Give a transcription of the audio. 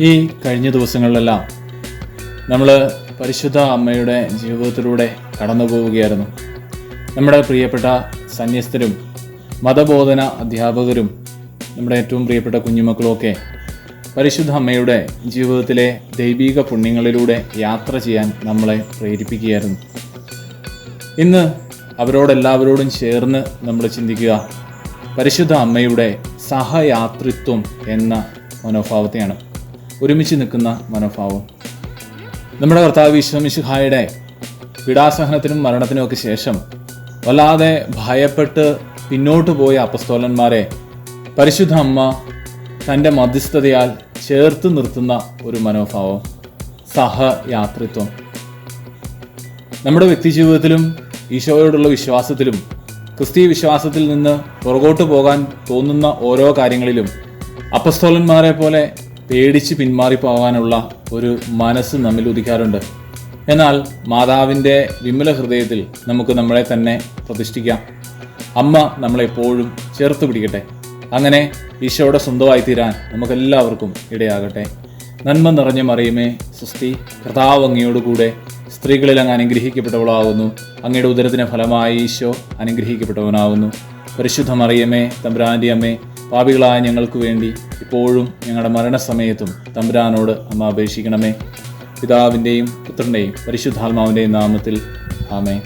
ഈ കഴിഞ്ഞ ദിവസങ്ങളിലെല്ലാം നമ്മൾ പരിശുദ്ധ അമ്മയുടെ ജീവിതത്തിലൂടെ കടന്നു പോവുകയായിരുന്നു. നമ്മുടെ പ്രിയപ്പെട്ട സന്യസ്തരും മതബോധന അധ്യാപകരും നമ്മുടെ ഏറ്റവും പ്രിയപ്പെട്ട കുഞ്ഞുമക്കളുമൊക്കെ പരിശുദ്ധ അമ്മയുടെ ജീവിതത്തിലെ ദൈവിക പുണ്യങ്ങളിലൂടെ യാത്ര ചെയ്യാൻ നമ്മളെ പ്രേരിപ്പിക്കുകയായിരുന്നു. ഇന്ന് അവരോടെല്ലാവരോടും ചേർന്ന് നമ്മൾ ചിന്തിക്കുക പരിശുദ്ധ അമ്മയുടെ സഹയാത്രിത്വം എന്ന മനോഭാവത്തെയാണ്. ഒരുമിച്ച് നിൽക്കുന്ന മനോഭാവം. നമ്മുടെ കർത്താവ് വിശ്വമിശുഹായുടെ പീഡാസഹനത്തിനും മരണത്തിനും ഒക്കെ ശേഷം വല്ലാതെ ഭയപ്പെട്ട് പിന്നോട്ട് പോയ അപ്പസ്തോലന്മാരെ പരിശുദ്ധ അമ്മ തന്റെ മധ്യസ്ഥതയാൽ ചേർത്ത് നിർത്തുന്ന ഒരു മനോഭാവം സഹയാത്രിത്വം. നമ്മുടെ വ്യക്തിജീവിതത്തിലും ഈശോയോടുള്ള വിശ്വാസത്തിലും ക്രിസ്തീയ വിശ്വാസത്തിൽ നിന്ന് പുറകോട്ട് പോകാൻ തോന്നുന്ന ഓരോ കാര്യങ്ങളിലും അപ്പസ്തോലന്മാരെ പോലെ പേടിച്ച് പിന്മാറിപ്പോകാനുള്ള ഒരു മനസ്സ് നമ്മിൽ ഉദിക്കാറുണ്ട്. എന്നാൽ മാതാവിന്റെ വിമല ഹൃദയത്തിൽ നമുക്ക് നമ്മളെ തന്നെ പ്രതിഷ്ഠിക്കാം. അമ്മ നമ്മളെപ്പോഴും ചേർത്ത് പിടിക്കട്ടെ. അങ്ങനെ ഈശോയുടെ സ്വന്തമായി തീരാൻ നമുക്കെല്ലാവർക്കും ഇടയാകട്ടെ. നന്മ നിറഞ്ഞ മറിയുമേ സുസ്തി കർത്താവ് സ്ത്രീകളിൽ അങ്ങ് അനുഗ്രഹിക്കപ്പെട്ടവളാകുന്നു അങ്ങയുടെ ഉദരത്തിന് ഫലമായി ഈശോ അനുഗ്രഹിക്കപ്പെട്ടവനാകുന്നു പരിശുദ്ധ മറിയമേ തമ്പുരാന്റെ അമ്മേ പാപികളായ ഞങ്ങൾക്ക് വേണ്ടി ഇപ്പോഴും ഞങ്ങളുടെ മരണസമയത്തും തമ്പുരാനോട് അമ്മ അപേക്ഷിക്കണമേ. പിതാവിന്റെയും പുത്രന്റെയും പരിശുദ്ധാത്മാവിന്റെയും നാമത്തിൽ ആമേ